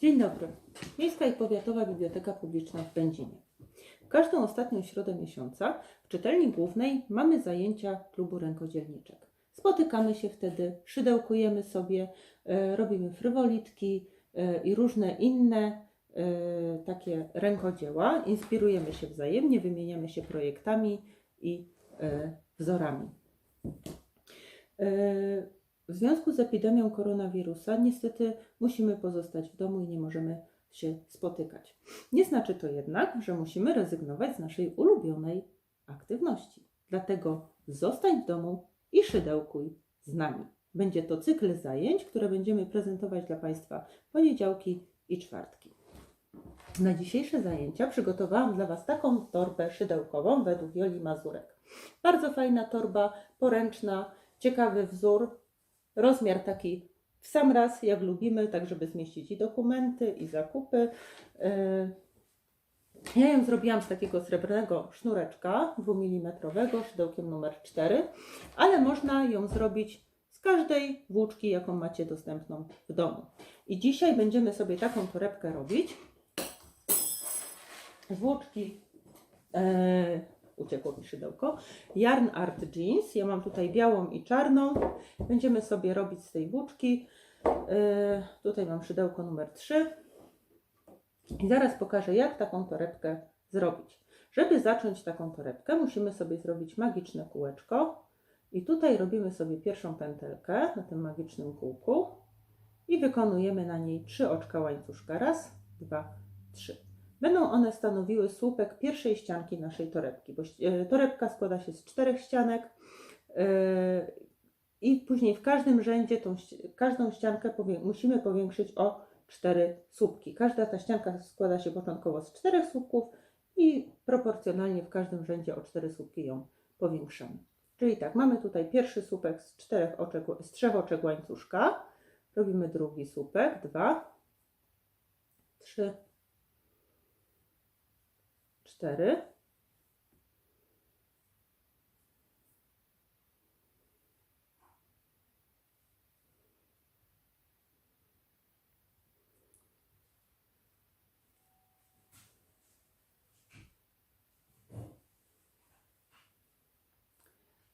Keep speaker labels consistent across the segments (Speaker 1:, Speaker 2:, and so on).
Speaker 1: Dzień dobry. Miejska i Powiatowa Biblioteka Publiczna w Będzinie. W każdą ostatnią środę miesiąca w czytelni głównej mamy zajęcia klubu rękodzielniczek. Spotykamy się wtedy, szydełkujemy sobie, e, robimy frywolitki e, i różne inne e, takie rękodzieła. Inspirujemy się wzajemnie, wymieniamy się projektami i e, wzorami. E, w związku z epidemią koronawirusa niestety musimy pozostać w domu i nie możemy się spotykać. Nie znaczy to jednak, że musimy rezygnować z naszej ulubionej aktywności. Dlatego zostań w domu i szydełkuj z nami. Będzie to cykl zajęć, które będziemy prezentować dla Państwa poniedziałki i czwartki. Na dzisiejsze zajęcia przygotowałam dla Was taką torbę szydełkową według Joli Mazurek. Bardzo fajna torba, poręczna, ciekawy wzór, rozmiar taki w sam raz, jak lubimy, tak żeby zmieścić i dokumenty, i zakupy. Yy, Ja ją zrobiłam z takiego srebrnego sznureczka 2 mm, szydełkiem numer 4, ale można ją zrobić z każdej włóczki, jaką macie dostępną w domu. I dzisiaj będziemy sobie taką torebkę robić. Włóczki e, uciekło mi szydełko. Yarn Art Jeans. Ja mam tutaj białą i czarną. Będziemy sobie robić z tej włóczki. E, tutaj mam szydełko numer 3. I zaraz pokażę, jak taką torebkę zrobić. Żeby zacząć taką torebkę, musimy sobie zrobić magiczne kółeczko. I tutaj robimy sobie pierwszą pętelkę na tym magicznym kółku i wykonujemy na niej trzy oczka łańcuszka. Raz, dwa, trzy. Będą one stanowiły słupek pierwszej ścianki naszej torebki, bo e, torebka składa się z czterech ścianek e, i później w każdym rzędzie tą, każdą ściankę musimy powiększyć o cztery słupki. Każda ta ścianka składa się początkowo z czterech słupków i proporcjonalnie w każdym rzędzie o cztery słupki ją powiększamy. Czyli tak, mamy tutaj pierwszy słupek z, czterech oczek, z trzech oczek łańcuszka, robimy drugi słupek, dwa, trzy, cztery.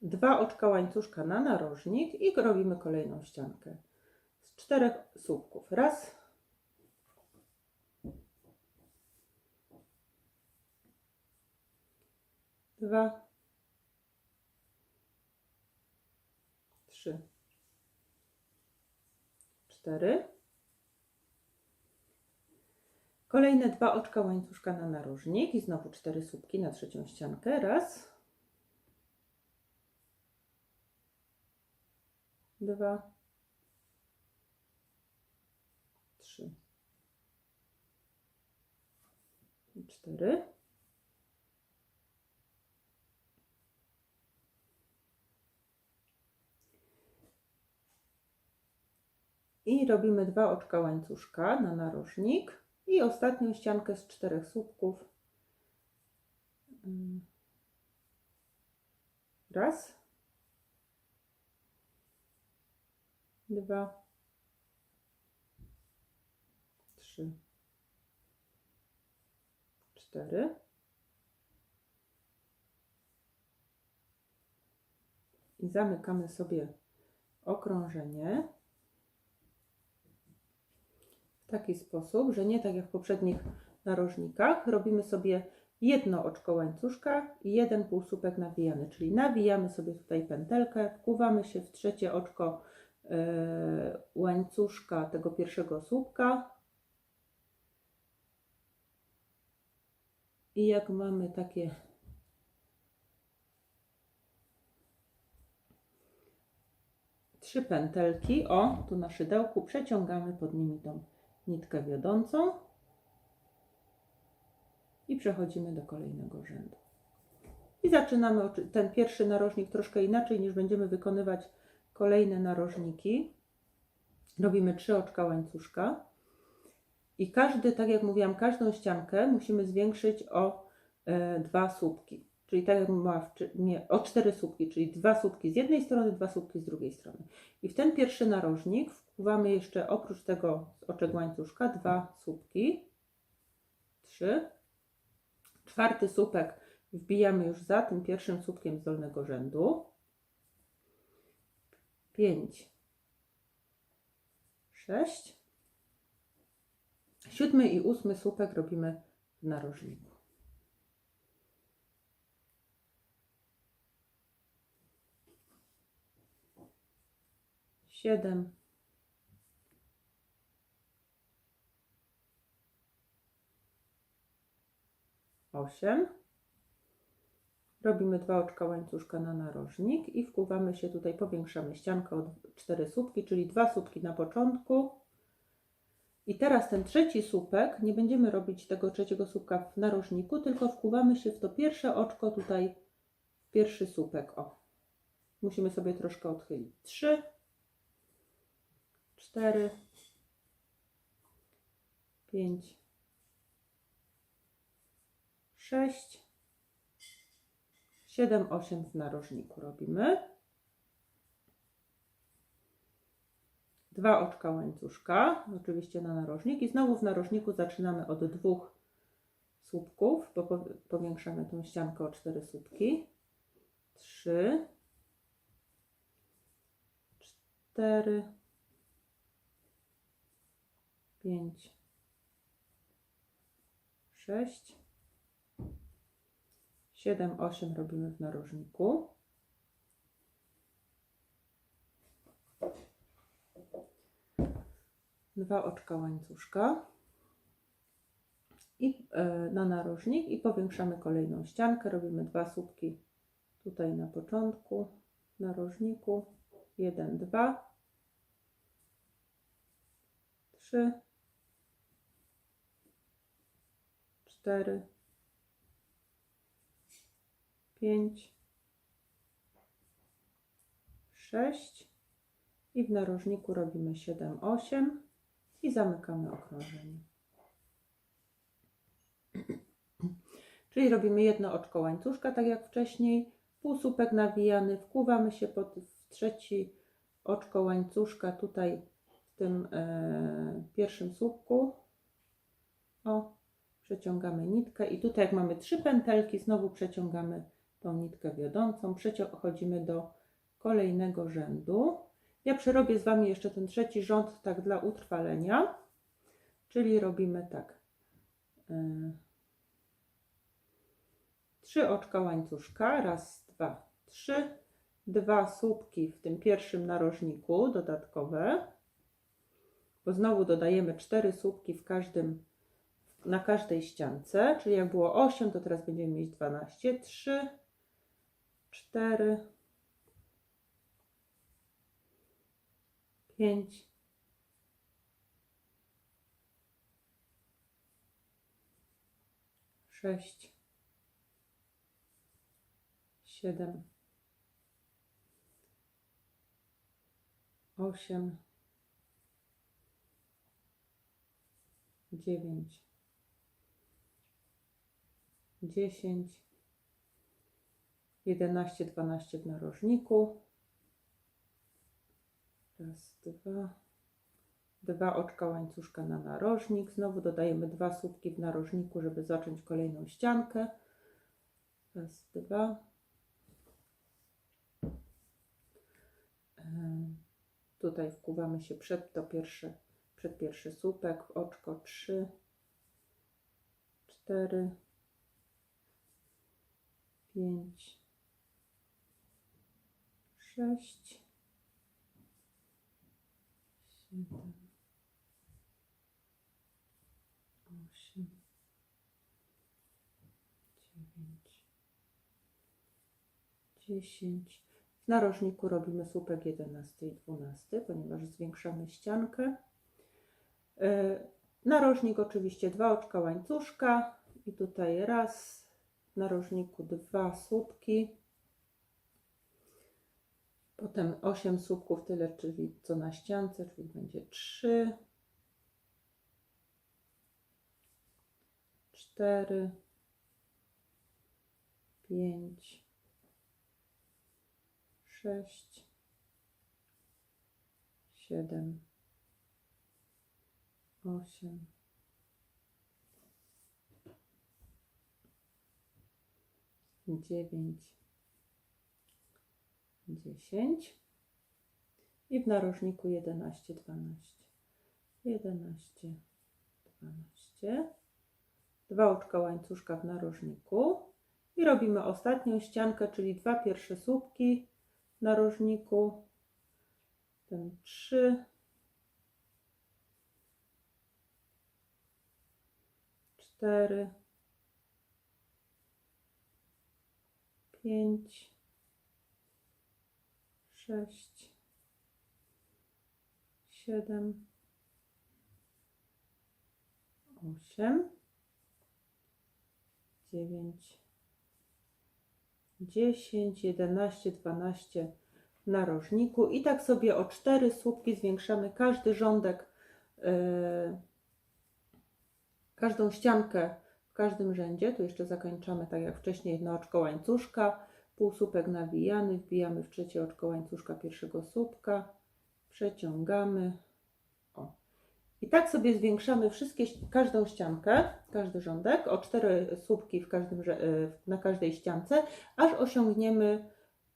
Speaker 1: Dwa oczka łańcuszka na narożnik i robimy kolejną ściankę z czterech słupków. Raz, dwa, trzy, cztery. Kolejne dwa oczka łańcuszka na narożnik i znowu cztery słupki na trzecią ściankę. Raz, dwa, trzy, cztery. I robimy dwa oczka łańcuszka na narożnik i ostatnią ściankę z czterech słupków. Mm. Raz, dwa, trzy, cztery. I zamykamy sobie okrążenie taki sposób, że nie tak jak w poprzednich narożnikach, robimy sobie jedno oczko łańcuszka i jeden półsłupek nawijany, czyli nawijamy sobie tutaj pętelkę, wkuwamy się w trzecie oczko e, łańcuszka tego pierwszego słupka. I jak mamy takie trzy pętelki, o, tu na szydełku przeciągamy pod nimi tą nitkę wiodącą i przechodzimy do kolejnego rzędu. I zaczynamy ten pierwszy narożnik troszkę inaczej niż będziemy wykonywać kolejne narożniki. Robimy trzy oczka łańcuszka i każdy, tak jak mówiłam, każdą ściankę musimy zwiększyć o e, dwa słupki. Czyli tak jak mówiła wczy- nie, o cztery słupki, czyli dwa słupki z jednej strony, dwa słupki z drugiej strony. I w ten pierwszy narożnik wpływamy jeszcze oprócz tego z oczek łańcuszka dwa słupki, trzy. Czwarty słupek wbijamy już za tym pierwszym słupkiem z dolnego rzędu. Pięć, sześć. Siódmy i ósmy słupek robimy w narożniku. Siedem. Osiem. Robimy dwa oczka łańcuszka na narożnik i wkuwamy się tutaj, powiększamy ściankę o cztery słupki, czyli dwa słupki na początku. I teraz ten trzeci słupek, nie będziemy robić tego trzeciego słupka w narożniku, tylko wkuwamy się w to pierwsze oczko tutaj, pierwszy słupek. O, musimy sobie troszkę odchylić. Trzy, cztery, pięć, sześć, siedem, osiem w narożniku robimy. Dwa oczka łańcuszka, oczywiście na narożnik i znowu w narożniku zaczynamy od dwóch słupków, bo po- powiększamy tą ściankę o cztery słupki. Trzy, cztery, pięć, sześć, siedem, osiem robimy w narożniku. Dwa oczka łańcuszka i e, na narożnik i powiększamy kolejną ściankę. Robimy dwa słupki tutaj na początku narożniku. Jeden, dwa, trzy, cztery, pięć, sześć i w narożniku robimy 7, 8 i zamykamy okrążenie. Czyli robimy jedno oczko łańcuszka, tak jak wcześniej, półsłupek nawijany, wkuwamy się pod w trzeci oczko łańcuszka tutaj w tym e, pierwszym słupku. O, przeciągamy nitkę i tutaj jak mamy trzy pętelki, znowu przeciągamy tą nitkę wiodącą, przechodzimy do kolejnego rzędu. Ja przerobię z Wami jeszcze ten trzeci rząd tak dla utrwalenia, czyli robimy tak. Yy, trzy oczka łańcuszka, raz, dwa, trzy, dwa słupki w tym pierwszym narożniku dodatkowe, bo znowu dodajemy cztery słupki w każdym, na każdej ściance, czyli jak było 8, to teraz będziemy mieć 12, 3, 4, pięć, sześć, siedem, osiem, dziewięć, dziesięć, jedenaście, dwanaście w narożniku. Raz, dwa. Dwa oczka łańcuszka na narożnik. Znowu dodajemy dwa słupki w narożniku, żeby zacząć kolejną ściankę. Raz, dwa. Tutaj wkuwamy się przed to pierwsze, przed pierwszy słupek, w oczko trzy, cztery, pięć, sześć, siedem, osiem, dziewięć, dziesięć. W narożniku robimy słupek 11 i 12, ponieważ zwiększamy ściankę. E, Narożnik oczywiście dwa oczka łańcuszka i tutaj raz, narożniku dwa słupki. Potem 8 słupków, tyle czyli co na ściance, czyli będzie 3, 4, pięć, sześć, siedem, osiem, dziewięć, dziesięć i w narożniku jedenaście, dwanaście, jedenaście, dwanaście. Dwa oczka łańcuszka w narożniku i robimy ostatnią ściankę, czyli dwa pierwsze słupki w narożniku. Ten trzy, cztery, pięć, sześć, siedem, osiem, dziewięć, dziesięć, jedenaście, dwanaście narożniku i tak sobie o cztery słupki zwiększamy każdy rządek, yy, każdą ściankę w każdym rzędzie. Tu jeszcze zakończamy tak jak wcześniej jedno oczko łańcuszka, półsłupek nawijany, wbijamy w trzecie oczko łańcuszka pierwszego słupka, przeciągamy. O. I tak sobie zwiększamy wszystkie, każdą ściankę, każdy rządek o cztery słupki w każdym, y, na każdej ściance, aż osiągniemy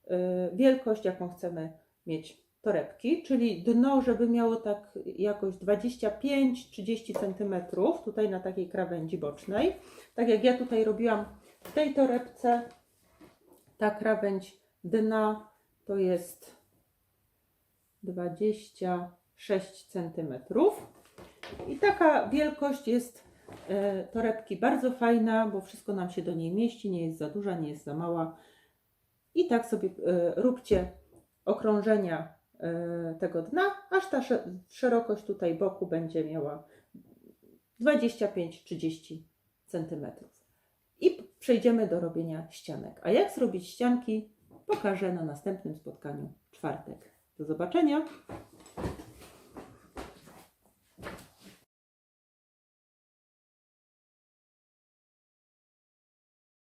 Speaker 1: y, wielkość, jaką chcemy mieć torebki, czyli dno, żeby miało tak jakoś 25-30 cm tutaj na takiej krawędzi bocznej. Tak jak ja tutaj robiłam w tej torebce, ta krawędź dna to jest 26 cm. I taka wielkość jest e, torebki bardzo fajna, bo wszystko nam się do niej mieści, nie jest za duża, nie jest za mała. I tak sobie e, róbcie okrążenia tego dna, aż ta sze- szerokość tutaj boku będzie miała 25-30 cm. I przejdziemy do robienia ścianek. A jak zrobić ścianki, pokażę na następnym spotkaniu w czwartek. Do zobaczenia.